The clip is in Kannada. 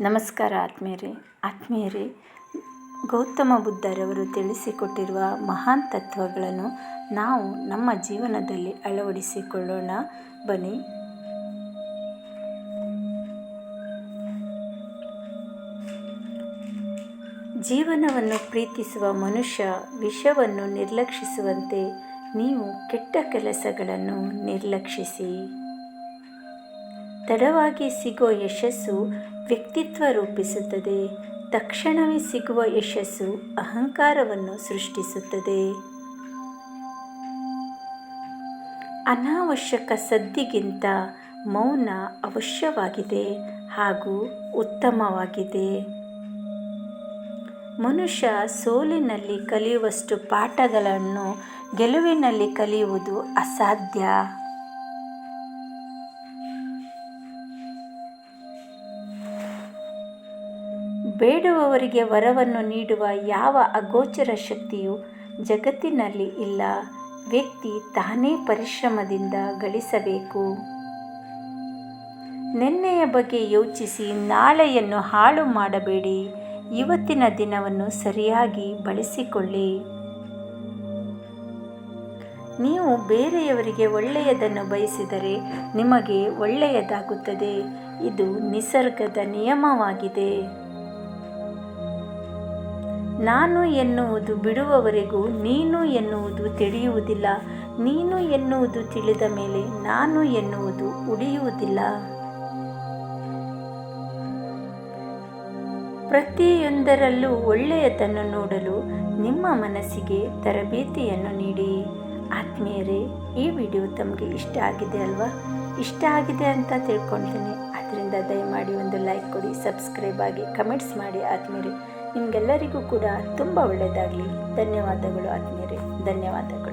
ನಮಸ್ಕಾರ ಆತ್ಮೀಯರೇ. ಆತ್ಮೀಯರೇ, ಗೌತಮ ಬುದ್ಧರವರು ತಿಳಿಸಿಕೊಟ್ಟಿರುವ ಮಹಾನ್ ತತ್ವಗಳನ್ನು ನಾವು ನಮ್ಮ ಜೀವನದಲ್ಲಿ ಅಳವಡಿಸಿಕೊಳ್ಳೋಣ. ಬನ್ನಿ. ಜೀವನವನ್ನು ಪ್ರೀತಿಸುವ ಮನುಷ್ಯ ವಿಷವನ್ನು ನಿರ್ಲಕ್ಷಿಸುವಂತೆ ನೀವು ಕೆಟ್ಟ ಕೆಲಸಗಳನ್ನು ನಿರ್ಲಕ್ಷಿಸಿ. ತಡವಾಗಿ ಸಿಗೋ ಯಶಸ್ಸು ವ್ಯಕ್ತಿತ್ವ ರೂಪಿಸುತ್ತದೆ. ತಕ್ಷಣವೇ ಸಿಗುವ ಯಶಸ್ಸು ಅಹಂಕಾರವನ್ನು ಸೃಷ್ಟಿಸುತ್ತದೆ. ಅನಾವಶ್ಯಕ ಸದ್ದಿಗಿಂತ ಮೌನ ಅವಶ್ಯವಾಗಿದೆ ಹಾಗೂ ಉತ್ತಮವಾಗಿದೆ. ಮನುಷ್ಯ ಸೋಲಿನಲ್ಲಿ ಕಲಿಯುವಷ್ಟು ಪಾಠಗಳನ್ನು ಗೆಲುವಿನಲ್ಲಿ ಕಲಿಯುವುದು ಅಸಾಧ್ಯ. ಬೇಡುವವರಿಗೆ ವರವನ್ನು ನೀಡುವ ಯಾವ ಅಗೋಚರ ಶಕ್ತಿಯು ಜಗತ್ತಿನಲ್ಲಿ ಇಲ್ಲ. ವ್ಯಕ್ತಿ ತಾನೇ ಪರಿಶ್ರಮದಿಂದ ಗಳಿಸಬೇಕು. ನಿನ್ನೆಯ ಬಗ್ಗೆ ಯೋಚಿಸಿ ನಾಳೆಯನ್ನು ಹಾಳು ಮಾಡಬೇಡಿ. ಇವತ್ತಿನ ದಿನವನ್ನು ಸರಿಯಾಗಿ ಬಳಸಿಕೊಳ್ಳಿ. ನೀವು ಬೇರೆಯವರಿಗೆ ಒಳ್ಳೆಯದನ್ನು ಬಯಸಿದರೆ ನಿಮಗೆ ಒಳ್ಳೆಯದಾಗುತ್ತದೆ. ಇದು ನಿಸರ್ಗದ ನಿಯಮವಾಗಿದೆ. ನಾನು ಎನ್ನುವುದು ಬಿಡುವವರೆಗೂ ನೀನು ಎನ್ನುವುದು ತಿಳಿಯುವುದಿಲ್ಲ. ನೀನು ಎನ್ನುವುದು ತಿಳಿದ ಮೇಲೆ ನಾನು ಎನ್ನುವುದು ಉಳಿಯುವುದಿಲ್ಲ. ಪ್ರತಿಯೊಂದರಲ್ಲೂ ಒಳ್ಳೆಯದನ್ನು ನೋಡಲು ನಿಮ್ಮ ಮನಸ್ಸಿಗೆ ತರಬೇತಿಯನ್ನು ನೀಡಿ. ಆತ್ಮೀಯರೇ, ಈ ವಿಡಿಯೋ ತಮಗೆ ಇಷ್ಟ ಆಗಿದೆ ಅಲ್ವಾ? ಇಷ್ಟ ಆಗಿದೆ ಅಂತ ತಿಳ್ಕೊಳ್ತೀನಿ. ಅದರಿಂದ ದಯಮಾಡಿ ಒಂದು ಲೈಕ್ ಕೊಡಿ, ಸಬ್ಸ್ಕ್ರೈಬ್ ಆಗಿ ಕಮೆಂಟ್ಸ್ ಮಾಡಿ ಆತ್ಮೀಯರೇ. ನಿಮಗೆಲ್ಲರಿಗೂ ಕೂಡ ತುಂಬ ಒಳ್ಳೆಯದಾಗಲಿ. ಧನ್ಯವಾದಗಳು ಆತ್ಮೀಯರೇ. ಧನ್ಯವಾದಗಳು.